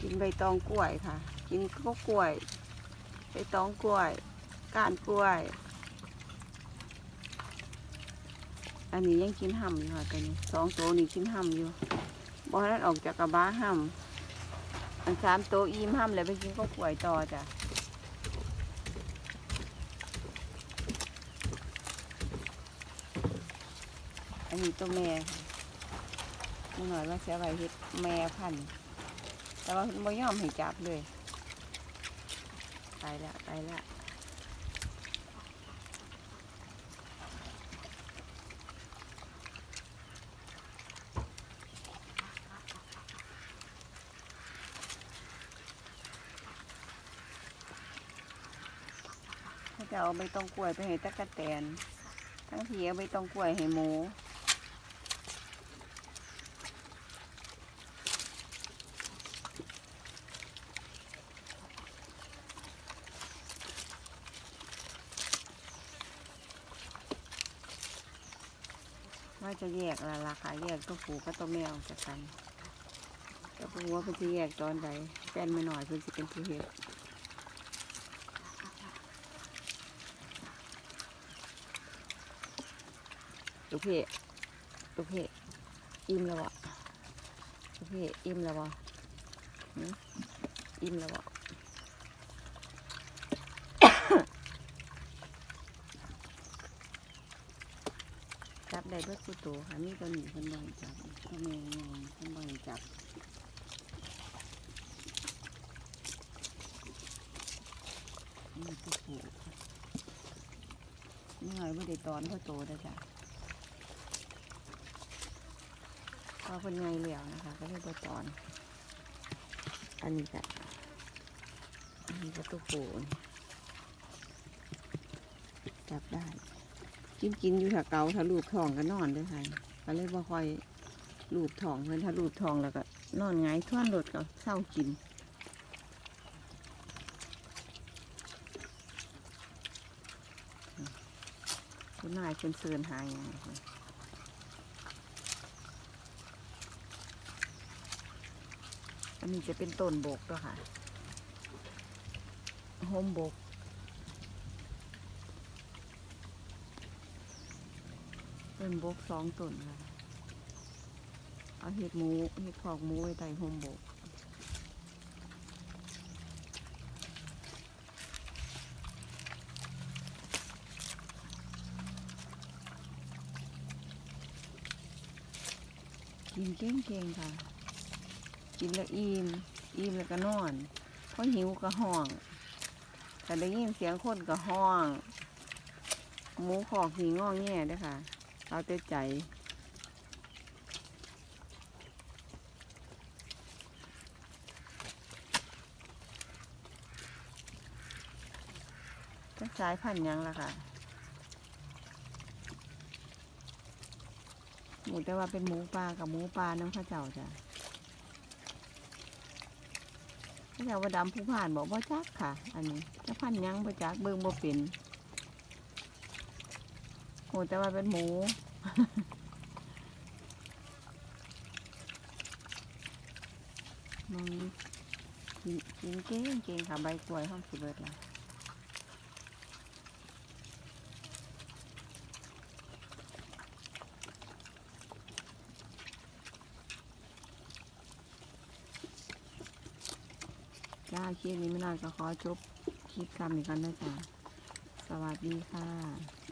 กินใบตองกล้วยค่ะ กินก็กล้วย ใบตองกล้วย ก้านกล้วย อันนี้ยังกินห่ำอยู่ค่ะตัวนี้สองตัวนี้กินห่ำอยู่บอนั้นออกจากกระบะห่ำอันสามตัวอิ่มห่ำเลยไปกินก็กล้วยต่อจ้ะอันนี้ตัวแม่หน่อยว่าเสียไว้เฮ็ดแม่พันธุ์ แต่ว่าไม่ยอมให้จับเลยตายละตายละเขาจะเอาใบตองกล้วยไปให้ตะกะแตน ทั้งทีเอาใบตองกล้วยให้หมู ว่าจะแยกละราคาแยกตัวผูกับตัวแมวจากกันแต่เพิ่งว่าเพิ่นจะแยกตอนใดแฟนไม่หน่อยเพิ่นจะเป็นผู้เฮ็ดลูกพี่ลูกพี่อิ่มแล้วอะลูกพี่อิ่มแล้วอะหืมอิ่มแล้วอะ ได้เบิดกูโตค่ะมีตัวหนีคนบอยจับตัวแม่ยังคนบอยจับนี่ตัวผูค่ะนี่หน่อยไม่ได้ตอนเขาโตได้จ้ะพอคนไงเหลียวนะคะ ก็เลยบ่ตอน อันนี้จ้ะอันนี้ก็ตัวผูนี่จับได้ กินกินอยู่ถ้าเกาถ้าลูบท้องก็นอนด้วยค่ะก็เลยบ่ค่อยลูบท้องเพิ่นถ้าลูบท้องแล้วก็นอนหงายท่วนรถก็เศร้ากินคุณนายเชิญเชิญหาย่างอันนี้จะเป็นต้นบกด้วยค่ะโฮมบก เป็นบกสองต้นค่ะ เอาเห็ดหมูเห็ดพอกหมูไว้ใต้โฮมบกกินเก่งๆค่ะ กินแล้วอิ่ม อิ่มแล้วก็นอน เพอหิวก็ห้องแต่ได้ยินเสียงคนก็ห้อง หมูขอกหีงอแง่ด้วยค่ะ เอาแต่ใจ จะสายพันยังล่ะค่ะ หมูแต่ว่าเป็นหมูปลากับหมูปลาน้ำข้าวเจ้าจ้ะข้าเจ้าว่าดำผู้ผ่านบอกว่าจักค่ะ อันนี้จะพันยังบ่จักเบิ่งบ่เป็น หมูแต่ว่าเป็นหมูมันกินกินเก่งเก่งค่ะใบกล้วยห้องสิเบิดละจ้าคลิปนี้ไม่นานก็ขอจบคลิปคำนี้กันนะจ๊ะสวัสดีค่ะ